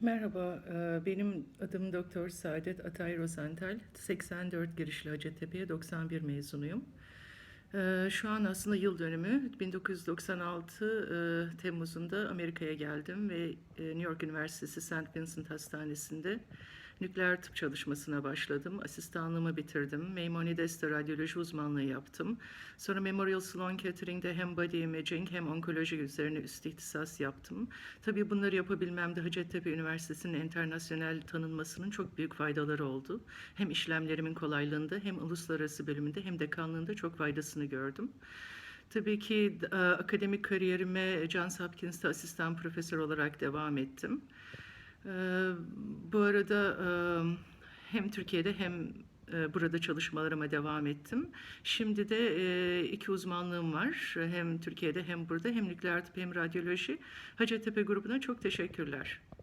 Merhaba, e, benim adım Doktor Saadet Atay Rosenthal. 84 girişli Hacettepe'ye 91 mezunuyum. E, Şu an aslında yıl dönümü 1996 e, Temmuz'unda Amerika'ya geldim ve New York Üniversitesi St. Vincent Hastanesi'nde nükleer tıp çalışmasına başladım. Asistanlığımı bitirdim. Maimonides radyoloji uzmanlığı yaptım. Sonra Memorial Sloan Kettering'de hem body imaging hem onkoloji üzerine üst ihtisas yaptım. Tabii bunları yapabilmemde Hacettepe Üniversitesi'nin internasyonel tanınmasının çok büyük faydaları oldu. Hem işlemlerimin kolaylığında hem uluslararası bölümünde hem dekanlığında çok faydasını gördüm. Tabii ki e, akademik kariyerime Johns Hopkins'te asistan profesör olarak devam ettim. E, bu arada e, hem Türkiye'de hem e, burada çalışmalarıma devam ettim. Şimdi de e, iki uzmanlığım var. Hem Türkiye'de hem burada hem nükleer tıp hem radyoloji. Hacettepe grubuna çok teşekkürler.